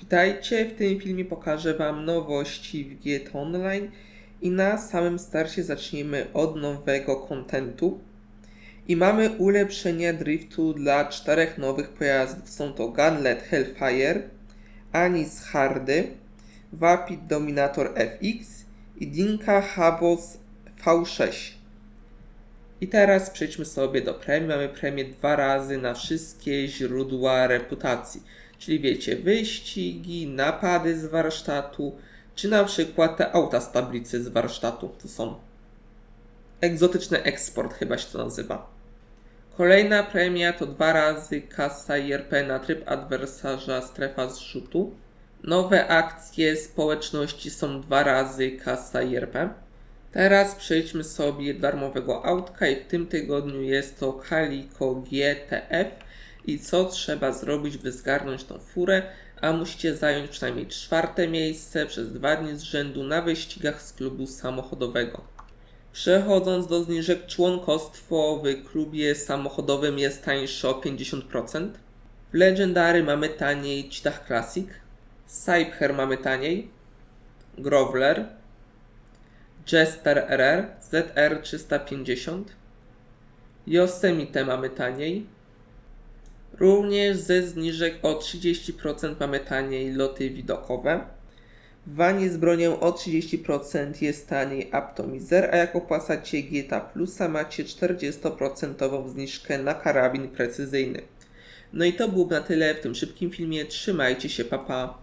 Witajcie, w tym filmie pokażę Wam nowości w GT Online i na samym starcie zaczniemy od nowego kontentu. I mamy ulepszenia driftu dla czterech nowych pojazdów. Są to Gunlet Hellfire, Anis Hardy, Vapid Dominator FX i Dinka Havos V6. I teraz przejdźmy sobie do premii. Mamy premię dwa razy na wszystkie źródła reputacji. Czyli wiecie, wyścigi, napady z warsztatu, czy na przykład te auta z tablicy z warsztatu. To są egzotyczny eksport, chyba się to nazywa. Kolejna premia to dwa razy kasa IRP na tryb adwersarza strefa zrzutu. Nowe akcje społeczności są dwa razy kasa IRP. Teraz przejdźmy sobie darmowego autka i w tym tygodniu jest to Calico GTF. I co trzeba zrobić, by zgarnąć tą furę? A musicie zająć przynajmniej czwarte miejsce przez dwa dni z rzędu na wyścigach z klubu samochodowego. Przechodząc do zniżek, członkostwo w klubie samochodowym jest tańsze o 50%. W Legendary mamy taniej Cheetah Classic. Cypher mamy taniej. Grovler. Jester RR ZR 350. Yosemite mamy taniej. Również ze zniżek o 30% mamy taniej loty widokowe. W Wanie z bronią o 30% jest taniej Aptomizer, a jak opłacacie GTA Plusa macie 40% zniżkę na karabin precyzyjny. No i to byłoby na tyle w tym szybkim filmie. Trzymajcie się, papa.